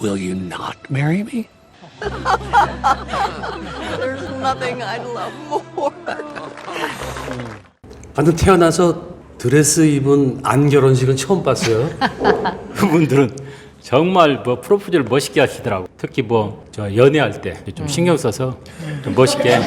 Will you not marry me? There's nothing I'd love more. 나도 태어나서 드레스 입은 안 결혼식은 처음 봤어요. 그분들은 정말 뭐 프로포즈를 멋있게 하시더라고. 특히 뭐 저 연애할 때 좀 신경 써서 좀 멋있게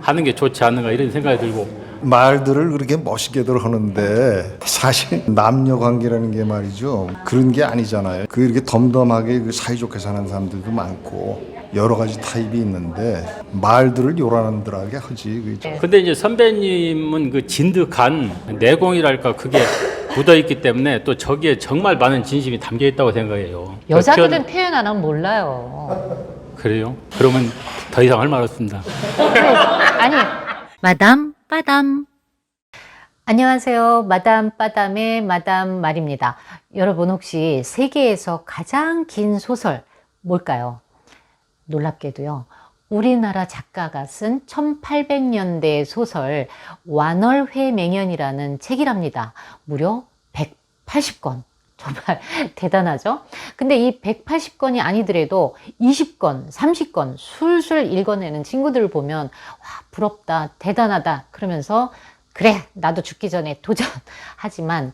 하는 게 좋지 않는가 이런 생각이 들고 말들을 그렇게 멋있게들 하는데 사실 남녀 관계라는 게 말이죠 그런 게 아니잖아요 그 이렇게 덤덤하게 그 사이좋게 사는 사람들도 많고 여러 가지 타입이 있는데 말들을 요란한들하게 하지 그죠 근데 이제 선배님은 그 진득한 내공이랄까 그게 묻어 있기 때문에 또 저기에 정말 많은 진심이 담겨 있다고 생각해요. 여자들은 표현- 표현 안 하면 몰라요. 그래요? 그러면 더 이상 할 말 없습니다. 아니, 마담 빠담. 안녕하세요. 마담 빠담의 마담 말입니다. 여러분 혹시 세계에서 가장 긴 소설 뭘까요? 놀랍게도요. 우리나라 작가가 쓴 1800년대 소설 완월회 맹연이라는 책이랍니다. 무려 180권. 정말 대단하죠? 근데 이 180권이 아니더라도 20권, 30권 술술 읽어내는 친구들을 보면 와, 부럽다, 대단하다 그러면서 그래, 나도 죽기 전에 도전하지만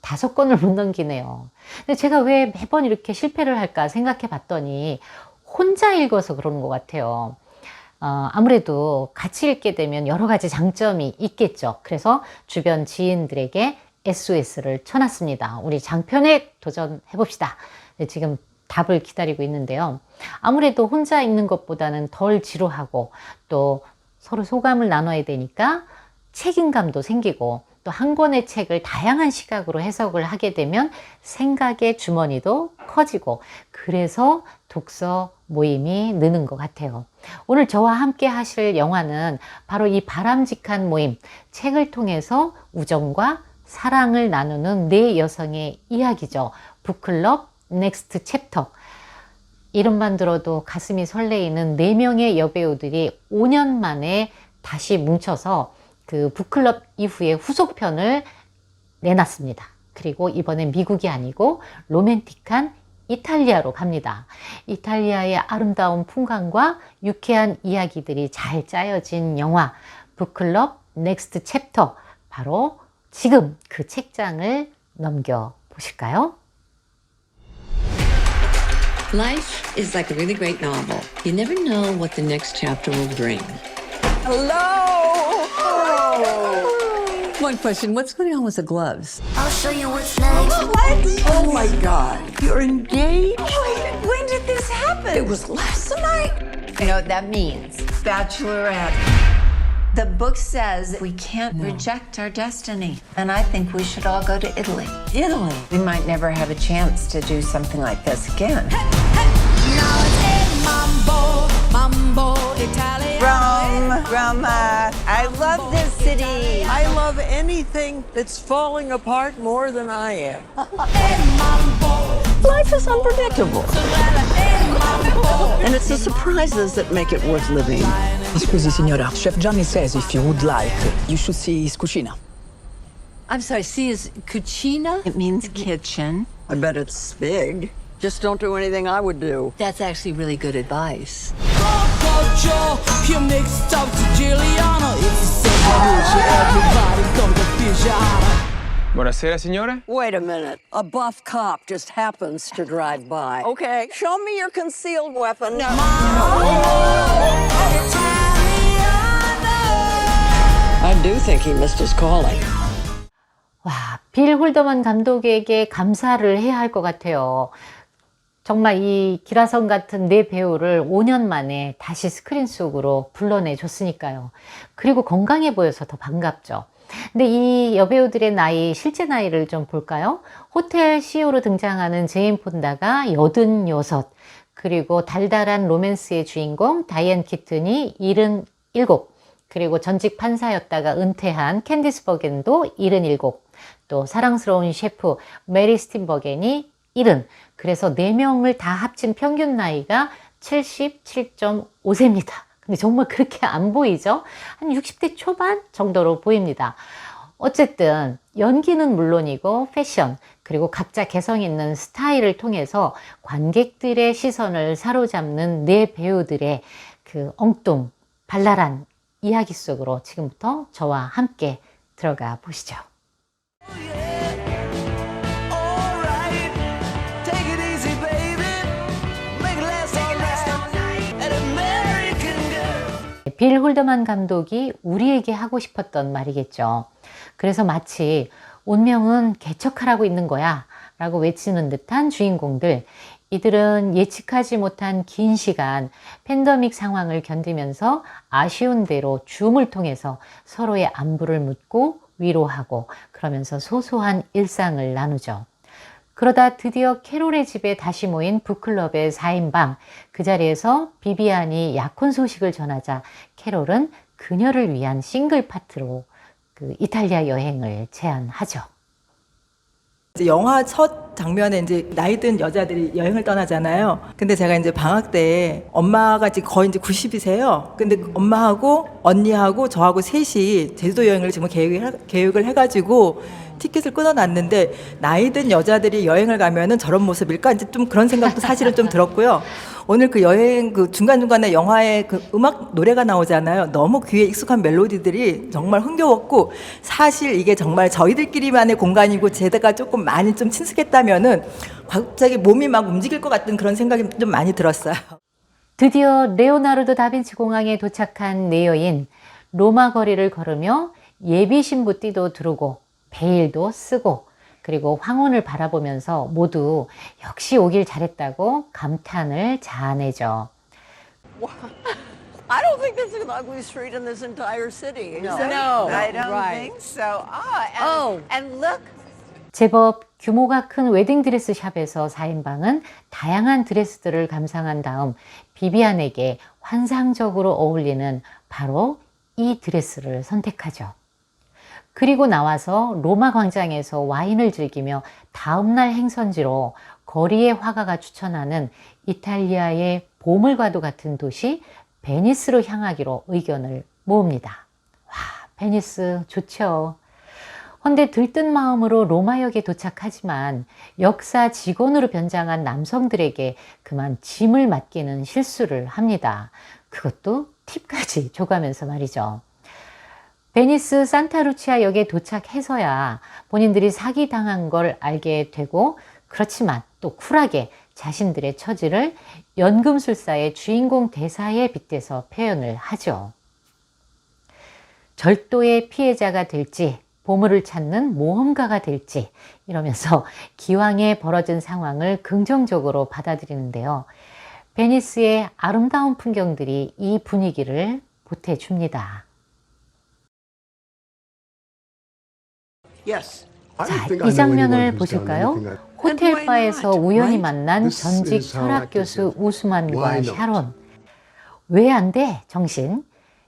다섯 권을 못 넘기네요. 근데 제가 왜 매번 이렇게 실패를 할까 생각해 봤더니 혼자 읽어서 그러는 것 같아요. 어, 아무래도 같이 읽게 되면 여러 가지 장점이 있겠죠. 그래서 주변 지인들에게 SOS를 쳐놨습니다. 우리 장편에 도전해 봅시다. 네, 지금 답을 기다리고 있는데요. 아무래도 혼자 읽는 것보다는 덜 지루하고 또 서로 소감을 나눠야 되니까 책임감도 생기고 또 한 권의 책을 다양한 시각으로 해석을 하게 되면 생각의 주머니도 커지고 그래서 독서 모임이 느는 것 같아요. 오늘 저와 함께 하실 영화는 바로 이 바람직한 모임, 책을 통해서 우정과 사랑을 나누는 네 여성의 이야기죠. 북클럽 넥스트 챕터. 이름만 들어도 가슴이 설레이는 네명의 여배우들이 5년 만에 다시 뭉쳐서 그 북클럽 이후에 후속편을 내놨습니다. 그리고 이번엔 미국이 아니고 로맨틱한 이탈리아로 갑니다. 이탈리아의 아름다운 풍광과 유쾌한 이야기들이 잘 짜여진 영화 북클럽 넥스트 챕터 바로 지금 그 책장을 넘겨 보실까요? Life is like a really great novel. You never know what the next chapter will bring. Hello. One question What's going on with the gloves? I'll show you what's next. What? Oh my God. You're engaged? when did this happen? It was last night. You know what that means? Bachelorette. The book says we can't reject our destiny. And I think we should all go to Italy. Italy. We might never have a chance to do something like this again. Rome, Roma. Uh, I love this city. I love anything that's falling apart more than I am. Life is unpredictable. And it's the surprises that make it worth living. Ah, scusi, signora. Chef Johnny says if you would like, you should see his cucina. I'm sorry, see is cucina? It means kitchen. I bet it's big. Just don't do anything I would do. That's actually really good advice. Buonasera, signore. Wait a minute. A buff cop just happens to drive by. Okay, show me your concealed weapon. I do think he missed his calling. 와, 빌 홀더만 감독에게 감사를 해야 할 것 같아요. 정말 이 기라성 같은 네 배우를 5년 만에 다시 스크린 속으로 불러내 줬으니까요. 그리고 건강해 보여서 더 반갑죠. 근데 이 여배우들의 나이, 실제 나이를 좀 볼까요? 호텔 CEO로 등장하는 제인 폰다가 86, 그리고 달달한 로맨스의 주인공 다이앤 키튼이 77, 그리고 전직 판사였다가 은퇴한 캔디스 버겐도 77, 또 사랑스러운 셰프 메리 스틴버겐이 70. 그래서 4명을 다 합친 평균 나이가 77.5세입니다. 근데 정말 그렇게 안 보이죠? 한 60대 초반 정도로 보입니다. 어쨌든 연기는 물론이고 패션, 그리고 각자 개성 있는 스타일을 통해서 관객들의 시선을 사로잡는 네 배우들의 그 엉뚱, 발랄한 이야기 속으로 지금부터 저와 함께 들어가 보시죠. 빌 홀더만 감독이 우리에게 하고 싶었던 말이겠죠. 그래서 마치 운명은 개척하라고 있는 거야 라고 외치는 듯한 주인공들. 이들은 예측하지 못한 긴 시간 팬데믹 상황을 견디면서 아쉬운 대로 줌을 통해서 서로의 안부를 묻고 위로하고 그러면서 소소한 일상을 나누죠. 그러다 드디어 캐롤의 집에 다시 모인 북클럽의 4인방. 그 자리에서 비비안이 약혼 소식을 전하자 캐롤은 그녀를 위한 싱글 파트로 그 이탈리아 여행을 제안하죠. 이제 영화 첫 장면에 이제 나이 든 여자들이 여행을 떠나잖아요. 근데 제가 이제 방학 때 엄마가 지금 거의 이제 90이세요. 근데 엄마하고 언니하고 저하고 셋이 제주도 여행을 지금 계획을, 계획을 해가지고 티켓을 끊어놨는데 나이 든 여자들이 여행을 가면은 저런 모습일까? 이제 좀 그런 생각도 사실은 좀 들었고요. 오늘 그 여행 그 중간 중간에 영화에 그 음악 노래가 나오잖아요. 너무 귀에 익숙한 멜로디들이 정말 흥겨웠고 사실 이게 정말 저희들끼리만의 공간이고 제가 조금 많이 좀 친숙했다면은 갑자기 몸이 막 움직일 것 같은 그런 생각이 좀 많이 들었어요. 드디어 레오나르도 다빈치 공항에 도착한 네 여인 로마 거리를 걸으며 예비 신부 띠도 두르고 베일도 쓰고 그리고 황혼을 바라보면서 모두 역시 오길 잘했다고 감탄을 자아내죠. I don't think that's an ugly street in this entire city. No, No, I don't right. think so. Ah, and, Oh. and look, 제법 규모가 큰 웨딩드레스 샵에서 4인방은 다양한 드레스들을 감상한 다음 비비안에게 환상적으로 어울리는 바로 이 드레스를 선택하죠. 그리고 나와서 로마 광장에서 와인을 즐기며 다음날 행선지로 거리의 화가가 추천하는 이탈리아의 보물과도 같은 도시 베니스로 향하기로 의견을 모읍니다. 와, 베니스 좋죠. 헌데 들뜬 마음으로 로마역에 도착하지만 역사 직원으로 변장한 남성들에게 그만 짐을 맡기는 실수를 합니다. 그것도 팁까지 줘가면서 말이죠. 베니스 산타루치아 역에 도착해서야 본인들이 사기당한 걸 알게 되고 그렇지만 또 쿨하게 자신들의 처지를 연금술사의 주인공 대사에 빗대서 표현을 하죠. 절도의 피해자가 될지 보물을 찾는 모험가가 될지 이러면서 기왕에 벌어진 상황을 긍정적으로 받아들이는데요. 베니스의 아름다운 풍경들이 이 분위기를 보태줍니다. 자, 이 장면을 보실까요? 호텔 바에서 우연히 만난 전직 철학 교수 우스만과 샤론. 왜 안 돼? 정신.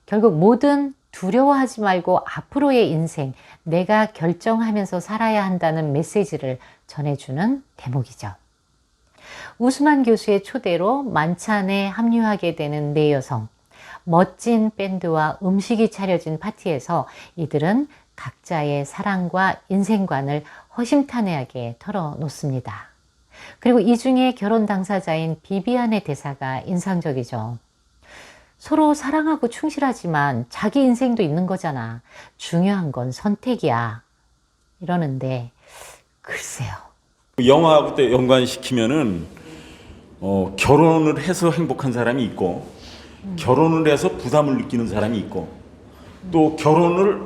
결국 모든 두려워하지 말고 앞으로의 인생 내가 결정하면서 살아야 한다는 메시지를 전해주는 대목이죠. 우스만 교수의 초대로 만찬에 합류하게 되는 네 여성. 멋진 밴드와 음식이 차려진 파티에서 이들은 각자의 사랑과 인생관을 허심탄회하게 털어놓습니다. 그리고 이 중에 결혼 당사자인 비비안의 대사가 인상적이죠. 서로 사랑하고 충실하지만 자기 인생도 있는 거잖아. 중요한 건 선택이야. 이러는데, 글쎄요. 영화하고 또 연관시키면은 어, 결혼을 해서 행복한 사람이 있고 결혼을 해서 부담을 느끼는 사람이 있고 또 결혼을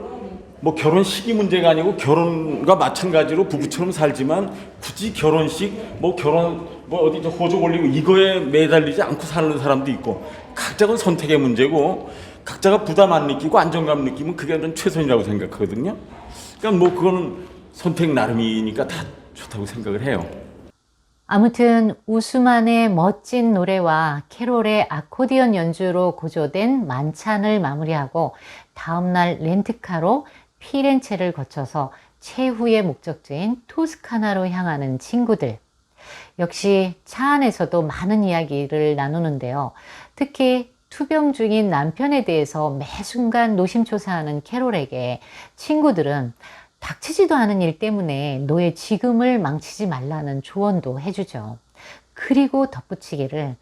뭐 결혼 시기 문제가 아니고 결혼과 마찬가지로 부부처럼 살지만 굳이 결혼식 뭐 결혼 뭐 어디 저 호적 올리고 이거에 매달리지 않고 사는 사람도 있고 각자가 선택의 문제고 각자가 부담 안 느끼고 안정감 느끼면 그게 는 최선이라고 생각하거든요. 그러니까 뭐 그거는 선택 나름이니까 다 좋다고 생각을 해요. 아무튼 우스만의 멋진 노래와 캐롤의 아코디언 연주로 고조된 만찬을 마무리하고 다음날 렌트카로 피렌체를 거쳐서 최후의 목적지인 토스카나로 향하는 친구들. 역시 차 안에서도 많은 이야기를 나누는데요. 특히 투병 중인 남편에 대해서 매 순간 노심초사하는 캐롤에게 친구들은 닥치지도 않은 일 때문에 너의 지금을 망치지 말라는 조언도 해주죠. 그리고 덧붙이기를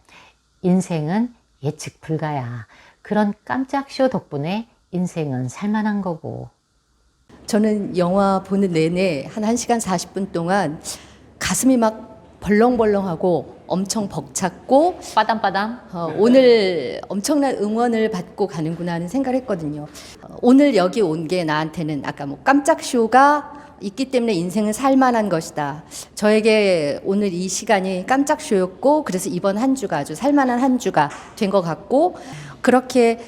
인생은 예측 불가야. 그런 깜짝 쇼 덕분에 인생은 살만한 거고. 저는 영화 보는 내내 한 1시간 40분 동안 가슴이 막 벌렁벌렁하고 엄청 벅찼고 빠담빠담 어, 오늘 엄청난 응원을 받고 가는구나 하는 생각을 했거든요. 어, 오늘 여기 온 게 나한테는 아까 뭐 깜짝 쇼가 있기 때문에 인생은 살만한 것이다. 저에게 오늘 이 시간이 깜짝 쇼였고 그래서 이번 한 주가 아주 살만한 한 주가 된 것 같고 그렇게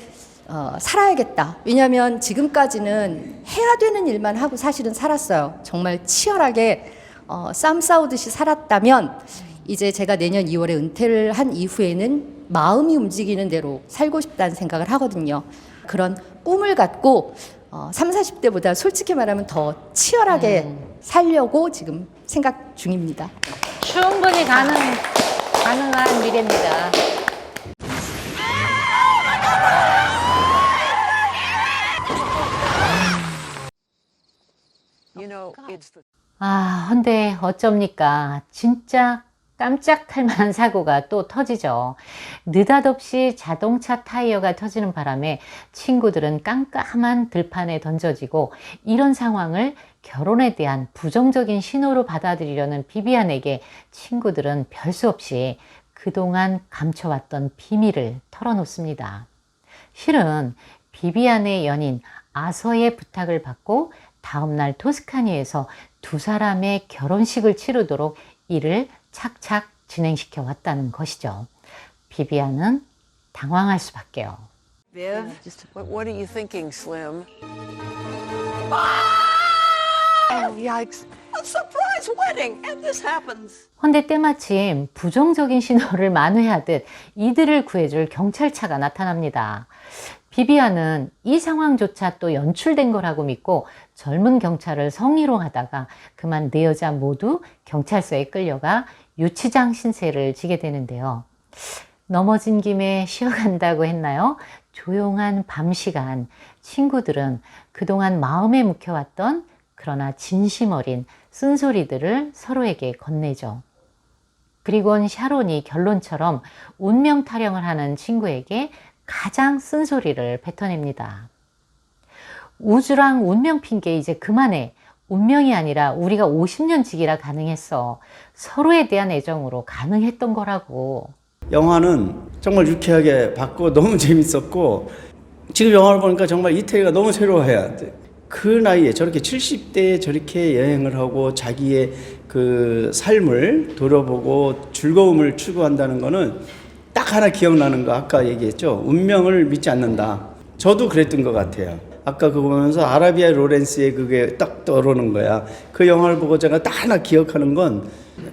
어, 살아야겠다. 왜냐하면 지금까지는 해야 되는 일만 하고 사실은 살았어요. 정말 치열하게 어, 쌈 싸우듯이 살았다면 이제 제가 내년 2월에 은퇴를 한 이후에는 마음이 움직이는 대로 살고 싶다는 생각을 하거든요. 그런 꿈을 갖고 어, 3, 40대보다 솔직히 말하면 더 치열하게 살려고 지금 생각 중입니다. 충분히 가능, 가능한 미래입니다. You know, it's the 아, 근데 어쩝니까? 진짜 깜짝할 만한 사고가 또 터지죠. 느닷없이 자동차 타이어가 터지는 바람에 친구들은 깜깜한 들판에 던져지고 이런 상황을 결혼에 대한 부정적인 신호로 받아들이려는 비비안에게 친구들은 별 수 없이 그동안 감춰왔던 비밀을 털어놓습니다. 실은 비비안의 연인 아서의 부탁을 받고 다음날 토스카니에서 두 사람의 결혼식을 치르도록 일을 착착 진행시켜 왔다는 것이죠. 비비안은 당황할 수밖에요. Viv. What, what are you thinking, Slim? Oh, yikes. A surprise wedding, and this happens. 헌데 때마침 부정적인 신호를 만회하듯 이들을 구해줄 경찰차가 나타납니다. 비비안은 이 상황조차 또 연출된 거라고 믿고 젊은 경찰을 성희롱하다가 그만 네 여자 모두 경찰서에 끌려가 유치장 신세를 지게 되는데요. 넘어진 김에 쉬어간다고 했나요? 조용한 밤 시간, 친구들은 그동안 마음에 묵혀왔던 그러나 진심 어린 쓴소리들을 서로에게 건네죠. 그리곤 샤론이 결론처럼 운명 타령을 하는 친구에게 가장 쓴소리를 뱉어냅니다. 우주랑 운명 핑계 이제 그만해. 운명이 아니라 우리가 50년 지기라 가능했어. 서로에 대한 애정으로 가능했던 거라고. 영화는 정말 유쾌하게 봤고 너무 재밌었고 지금 영화를 보니까 정말 이태리가 너무 새로워요. 그 나이에 저렇게 70대에 저렇게 여행을 하고 자기의 그 삶을 돌아보고 즐거움을 추구한다는 거는 딱 하나 기억나는 거 아까 얘기했죠. 운명을 믿지 않는다. 저도 그랬던 것 같아요. 아까 그거 보면서 아라비아 로렌스의 그게 딱 떠오르는 거야. 그 영화를 보고 제가 딱 하나 기억하는 건,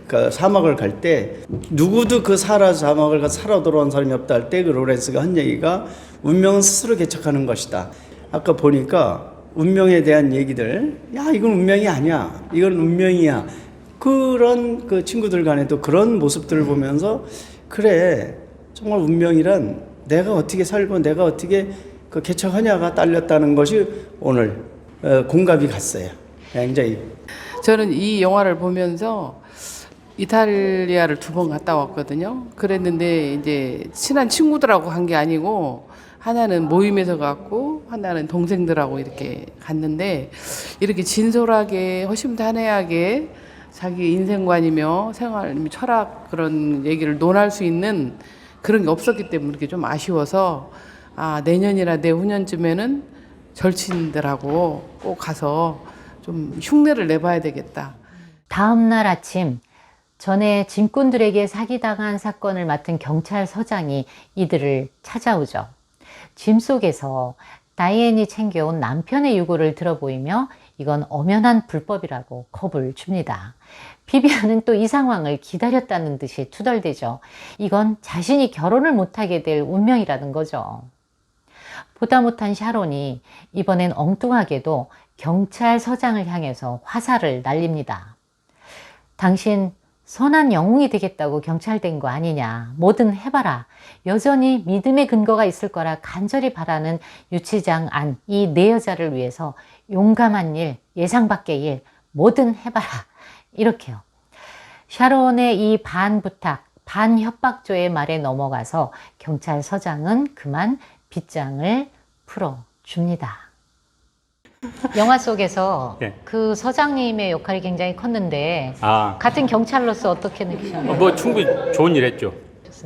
그 사막을 갈 때, 누구도 그 사라 사막을 가 살아 돌아온 사람이 없다 할 때 그 로렌스가 한 얘기가 운명은 스스로 개척하는 것이다. 아까 보니까 운명에 대한 얘기들, 야, 이건 운명이 아니야. 이건 운명이야. 그런 그 친구들 간에도 그런 모습들을 보면서, 그래, 정말 운명이란 내가 어떻게 살고 내가 어떻게 그 개척하냐가 딸렸다는 것이 오늘 어, 공감이 갔어요. 굉장히. 저는 이 영화를 보면서 이탈리아를 두 번 갔다 왔거든요. 그랬는데 이제 친한 친구들하고 간 게 아니고 하나는 모임에서 갔고 하나는 동생들하고 이렇게 갔는데 이렇게 진솔하게 허심탄회하게 자기 인생관이며 생활, 철학 그런 얘기를 논할 수 있는 그런 게 없었기 때문에 이렇게 좀 아쉬워서 아, 내년이나 내후년쯤에는 절친들하고 꼭 가서 좀 흉내를 내봐야 되겠다. 다음 날 아침 전에 짐꾼들에게 사기당한 사건을 맡은 경찰서장이 이들을 찾아오죠. 짐 속에서 다이앤이 챙겨온 남편의 유고를 들어보이며 이건 엄연한 불법이라고 겁을 줍니다. 비비안은 또 이 상황을 기다렸다는 듯이 투덜대죠. 이건 자신이 결혼을 못하게 될 운명이라는 거죠. 보다 못한 샤론이 이번엔 엉뚱하게도 경찰서장을 향해서 화살을 날립니다. 당신 선한 영웅이 되겠다고 경찰된 거 아니냐. 뭐든 해봐라. 여전히 믿음의 근거가 있을 거라 간절히 바라는 유치장 안, 이 네 여자를 위해서 용감한 일, 예상 밖의 일, 뭐든 해봐라. 이렇게요. 샤론의 이 반부탁, 반협박조의 말에 넘어가서 경찰서장은 그만 빗장을 풀어줍니다. 영화 속에서 예. 그 서장님의 역할이 굉장히 컸는데 아, 같은 경찰로서 어떻게 느끼셨나요? 뭐 충분히 좋은 일 했죠.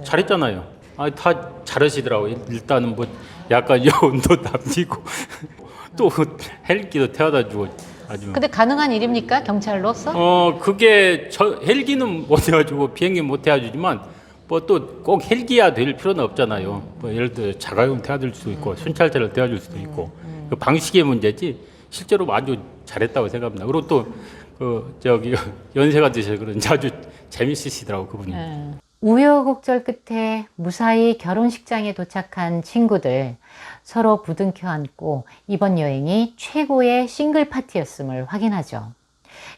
잘했잖아요. 아, 다 잘하시더라고. 요 일단은 뭐 약간 여운도 남기고 또 헬기도 태워다 주고 아주. 근데 가능한 일입니까? 경찰로서? 어, 그게 저 헬기는 못 해가지고 비행기 못 해가지지만 뭐 또 꼭 헬기야 될 필요는 없잖아요. 뭐 예를 들어 자가용 태워줄 수도 있고 순찰차를 태워줄 수도 있고 그 방식의 문제지 실제로 아주 잘했다고 생각합니다. 그리고 또 그 저기 연세가 드셔서 그런지 아주 재밌으시더라고 그분이. 네. 우여곡절 끝에 무사히 결혼식장에 도착한 친구들 서로 부둥켜 안고 이번 여행이 최고의 싱글 파티였음을 확인하죠.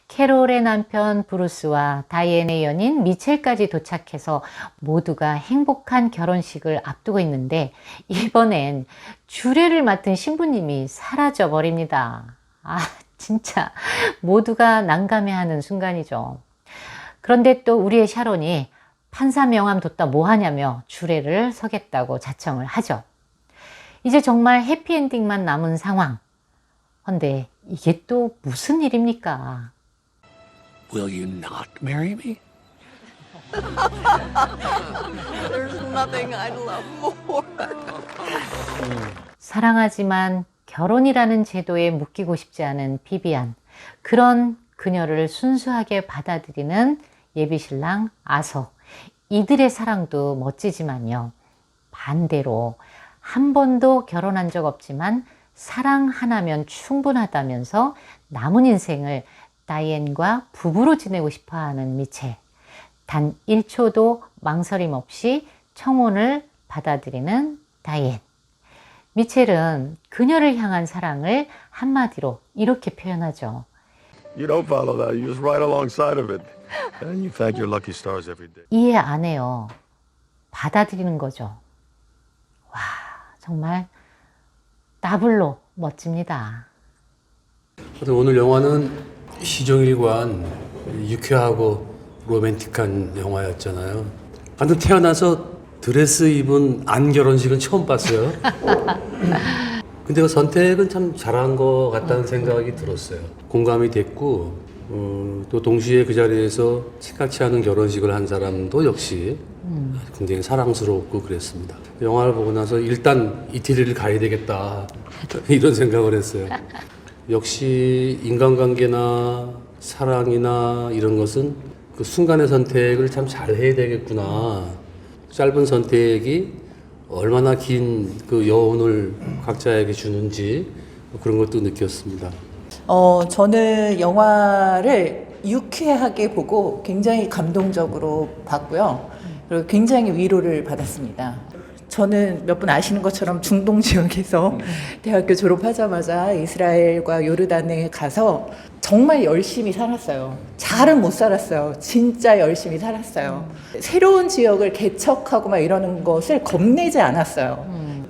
캐롤의 남편 브루스와 다이앤의 연인 미첼까지 도착해서 모두가 행복한 결혼식을 앞두고 있는데 이번엔 주례를 맡은 신부님이 사라져 버립니다. 아, 진짜 모두가 난감해하는 순간이죠. 그런데 또 우리의 샤론이 판사 명함 뒀다 뭐 하냐며 주례를 서겠다고 자청을 하죠. 이제 정말 해피엔딩만 남은 상황. 근데 이게 또 무슨 일입니까? Will you not marry me? There's nothing I love more. 사랑하지만 결혼이라는 제도에 묶이고 싶지 않은 비비안. 그런 그녀를 순수하게 받아들이는 예비신랑 아서. 이들의 사랑도 멋지지만요. 반대로 한 번도 결혼한 적 없지만 사랑 하나면 충분하다면서 남은 인생을 다이앤과 부부로 지내고 싶어 하는 미첼. 단 1초도 망설임 없이 청혼을 받아들이는 다이앤. 미첼은 그녀를 향한 사랑을 한마디로 이렇게 표현하죠. You don't follow that. You just ride alongside of it. And you thank your lucky stars every day. 이해 안 해요. 받아들이는 거죠. 와, 정말 더블로 멋집니다. 오늘 영화는 시종일관 유쾌하고 로맨틱한 영화였잖아요. 하여튼 태어나서 드레스 입은 안 결혼식은 처음 봤어요. 근데 그 선택은 참 잘한 것 같다는 생각이 들었어요. 공감이 됐고, 어, 또 동시에 그 자리에서 생각치 않은 결혼식을 한 사람도 역시 굉장히 사랑스럽고 그랬습니다. 영화를 보고 나서 일단 이태리를 가야 되겠다. 이런 생각을 했어요. 역시 인간관계나 사랑이나 이런 것은 그 순간의 선택을 참 잘 해야 되겠구나. 짧은 선택이 얼마나 긴 그 여운을 각자에게 주는지 그런 것도 느꼈습니다. 어, 저는 영화를 유쾌하게 보고 굉장히 감동적으로 봤고요. 그리고 굉장히 위로를 받았습니다. 저는 몇 분 아시는 것처럼 중동 지역에서 대학교 졸업하자마자 이스라엘과 요르단에 가서 정말 열심히 살았어요. 잘은 못 살았어요. 진짜 열심히 살았어요. 새로운 지역을 개척하고 막 이러는 것을 겁내지 않았어요.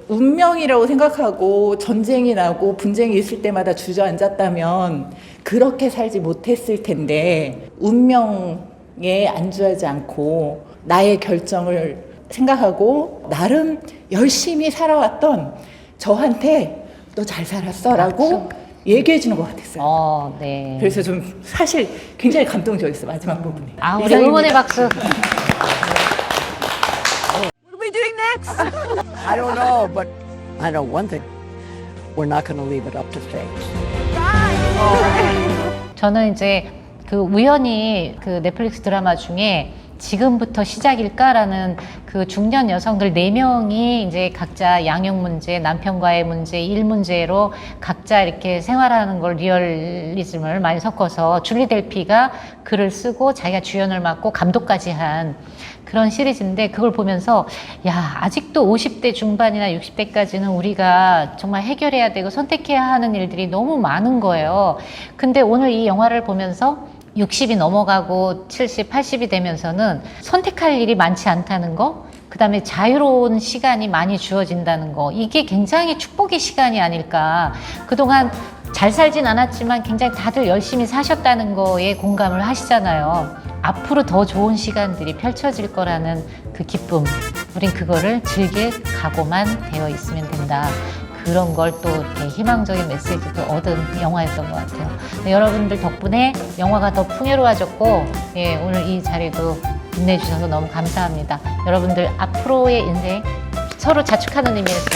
운명이라고 생각하고 전쟁이 나고 분쟁이 있을 때마다 주저앉았다면 그렇게 살지 못했을 텐데 운명에 안주하지 않고 나의 결정을 생각하고 나름 열심히 살아왔던 저한테 너 잘 살았어 라고 얘기해 주는 것 같았어요. 어, 네. 그래서 좀 사실 굉장히 감동적이었어요 마지막 부분이. 아, 우리 이상입니다. 응원의 박수. Next? I don't know, but I know one thing. We're not going to leave it up to fate. 저는 이제 그 우연히 그 넷플릭스 드라마 중에 지금부터 시작일까라는 그 중년 여성들 네명이 이제 각자 양육 문제, 남편과의 문제, 일 문제로 각자 이렇게 생활하는 걸 리얼리즘을 많이 섞어서 줄리 델피가 글을 쓰고 자기가 주연을 맡고 감독까지 한 그런 시리즈인데 그걸 보면서 야 아직도 50대 중반이나 60대까지는 우리가 정말 해결해야 되고 선택해야 하는 일들이 너무 많은 거예요. 근데 오늘 이 영화를 보면서 60이 넘어가고 70, 80이 되면서는 선택할 일이 많지 않다는 거, 그 다음에 자유로운 시간이 많이 주어진다는 거, 이게 굉장히 축복의 시간이 아닐까. 그동안 잘 살진 않았지만 굉장히 다들 열심히 사셨다는 거에 공감을 하시잖아요. 앞으로 더 좋은 시간들이 펼쳐질 거라는 그 기쁨, 우린 그거를 즐길 각오만 되어 있으면 된다. 그런 걸 또 희망적인 메시지도 얻은 영화였던 것 같아요. 네, 여러분들 덕분에 영화가 더 풍요로워졌고, 예, 오늘 이 자리도 빛내주셔서 너무 감사합니다. 여러분들 앞으로의 인생 서로 자축하는 의미에서.